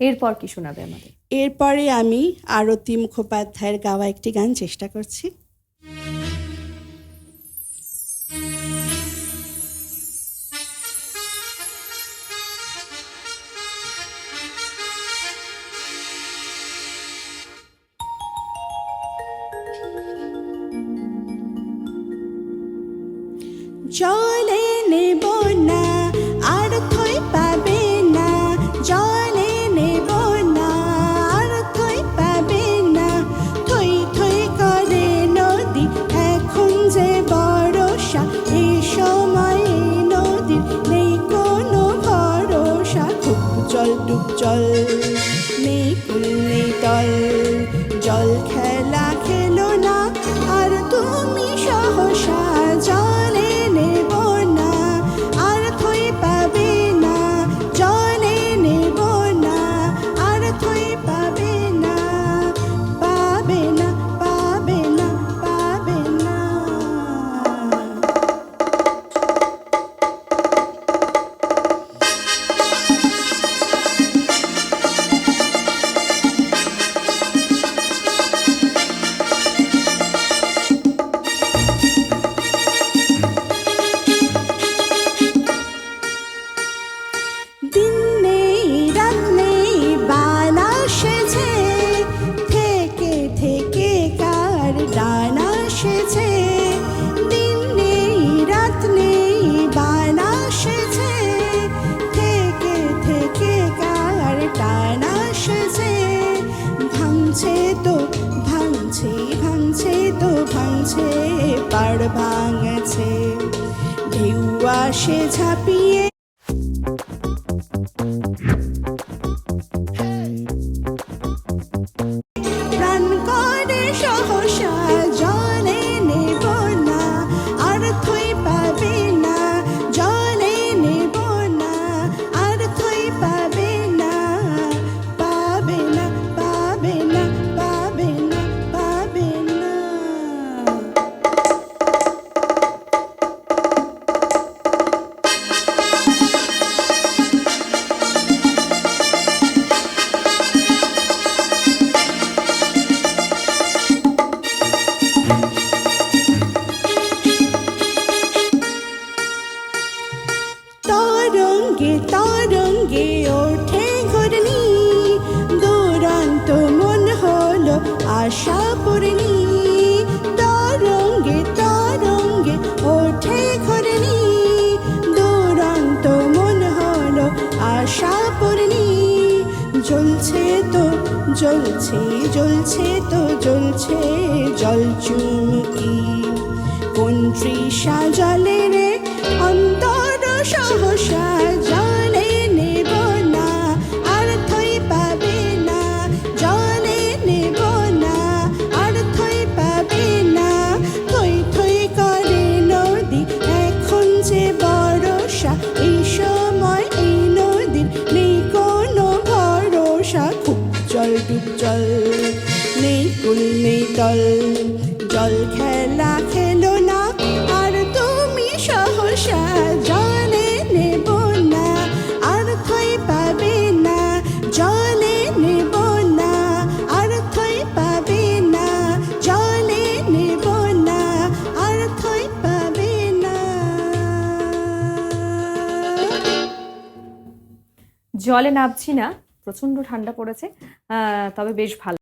এরপর কি শোনাবে আমাদের? এরপরে আমি আরতি মুখোপাধ্যায়ের গাওয়া একটি গান চেষ্টা করছি। জলে নেই কুল তল জল খেলা সেছে থেকে থেকে কার ডানা সেছে দিন নেই, রাত নেই বালা সেছে থেকে থেকে কার ডানা সেছে ভাঙছে তো, ভাঙছে ভাঙছে তো, ভাঙছে পাড় ভাঙছে। ঢেউ আসে ঝাঁপিয়ে তরঙ্গে তরঙ্গে ওঠে ঘূর্ণি। দুরন্ত মন হলো আশা পূর্ণি। তরঙ্গে তরঙ্গে ওঠে ঘূর্ণি। দুরন্ত মন হলো আশা পূর্ণি। জ্বলছে তো, জ্বলছে জ্বলছে তো, জ্বলছে জল চুমকি কোন তৃষা জলে জল, নেই কুল নেই তল। জল খেলা খেলো না, আর তুমি সহসা জলে নেব না, আর থই পাবে না, জলে নেব না, আর থই পাবে না, জলে নেব না, আর থই পাবে না। জলে নামছি না প্রচণ্ড ঠান্ডা পড়েছে তবে বেশ ভালো।